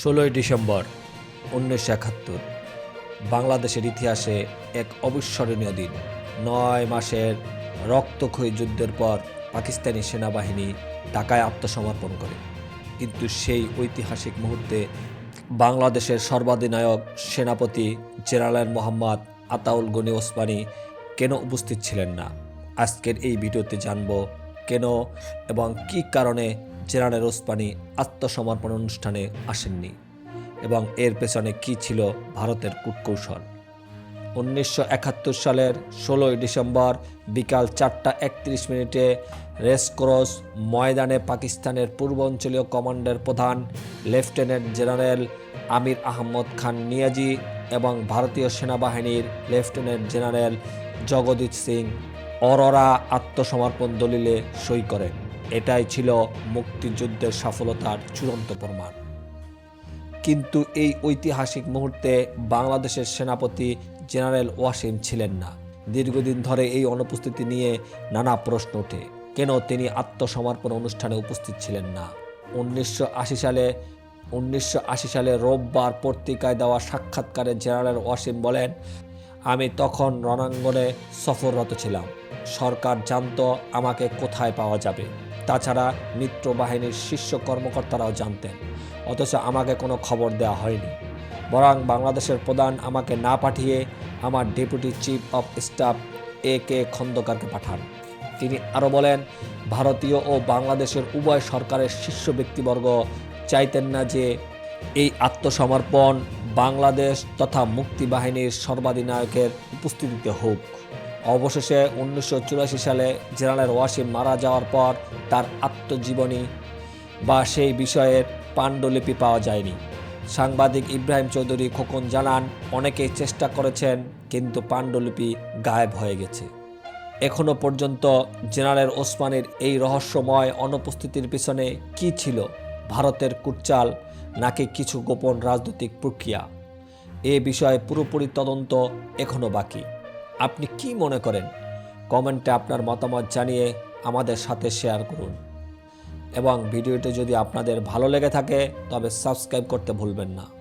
ষোলোই ডিসেম্বর উনিশশো একাত্তর। বাংলাদেশের ইতিহাসে এক অবিস্মরণীয় দিন। নয় মাসের রক্তক্ষয়ী যুদ্ধের পর পাকিস্তানি সেনাবাহিনী ঢাকায় আত্মসমর্পণ করে। কিন্তু সেই ঐতিহাসিক মুহূর্তে বাংলাদেশের সর্বাধিনায়ক সেনাপতি জেনারেল মোহাম্মদ আতাউল গনি ওসমানি কেন উপস্থিত ছিলেন না? আজকের এই ভিডিওতে জানব কেন এবং কী কারণে জেনারেল ওসমানী আত্মসমর্পণ অনুষ্ঠানে আসেননি এবং এর পেছনে কী ছিল ভারতের কূটকৌশল। উনিশশো একাত্তর সালের ষোলোই ডিসেম্বর বিকাল চারটা একত্রিশ মিনিটে রেসকোরস ময়দানে পাকিস্তানের পূর্বাঞ্চলীয় কমান্ডের প্রধান লেফটেন্যান্ট জেনারেল আমির আহমদ খান নিয়াজি এবং ভারতীয় সেনাবাহিনীর লেফটেন্যান্ট জেনারেল জগদীপ সিং অরোরা আত্মসমর্পণ দলিলে সই করেন। এটাই ছিল মুক্তিযুদ্ধের সফলতার চূড়ান্ত প্রমাণ। কিন্তু এই ঐতিহাসিক মুহূর্তে বাংলাদেশের সেনাপতি জেনারেল ওয়াসিম ছিলেন না। দীর্ঘদিন ধরে এই অনুপস্থিতি নিয়ে নানা প্রশ্ন ওঠে, কেন তিনি আত্মসমর্পণ অনুষ্ঠানে উপস্থিত ছিলেন না? উনিশশো আশি সালে, উনিশশো আশি সালে রোববার পত্রিকায় দেওয়া সাক্ষাৎকারে জেনারেল ওয়াসিম বলেন আমি তখন রণাঙ্গনে সফররত ছিলাম। সরকার জানত আমাকে কোথায় পাওয়া যাবে। তাছাড়া মিত্র বাহিনীর শীর্ষ কর্মকর্তারাও জানতেন, অথচ আমাকে কোনো খবর দেওয়া হয়নি। বরং বাংলাদেশের প্রধান আমাকে না পাঠিয়ে আমার deputy chief of staff A K খন্দকারকে পাঠান। তিনি আরও বলেন, ভারতীয় ও বাংলাদেশের উভয় সরকারের শীর্ষ ব্যক্তিবর্গ চাইতেন না যে এই আত্মসমর্পণ বাংলাদেশ তথা মুক্তিবাহিনীর সর্বাধিনায়কের উপস্থিতিতে হোক। অবশেষে উনিশশো চুরাশি সালে জেনারেল ওয়াসিম মারা যাওয়ার পর তার আত্মজীবনী বা সেই বিষয়ের পাণ্ডুলিপি পাওয়া যায়নি। সাংবাদিক ইব্রাহিম চৌধুরী খোকন জানান অনেকেই চেষ্টা করেছেন, কিন্তু পাণ্ডুলিপি গায়েব হয়ে গেছে। এখনও পর্যন্ত জেনারেল ওসমানের এই রহস্যময় অনুপস্থিতির পিছনে কি ছিল ভারতের কুটচাল নাকি কিছু গোপন রাজনৈতিক প্রক্রিয়া? এ বিষয়ে পুরোপুরি তদন্ত এখনও বাকি। আপনি কি মনে করেন? কমেন্টে আপনার মতামত জানিয়ে আমাদের সাথে শেয়ার করুন। এবং ভিডিওটি যদি আপনাদের ভালো লেগে থাকে, তবে সাবস্ক্রাইব করতে ভুলবেন না।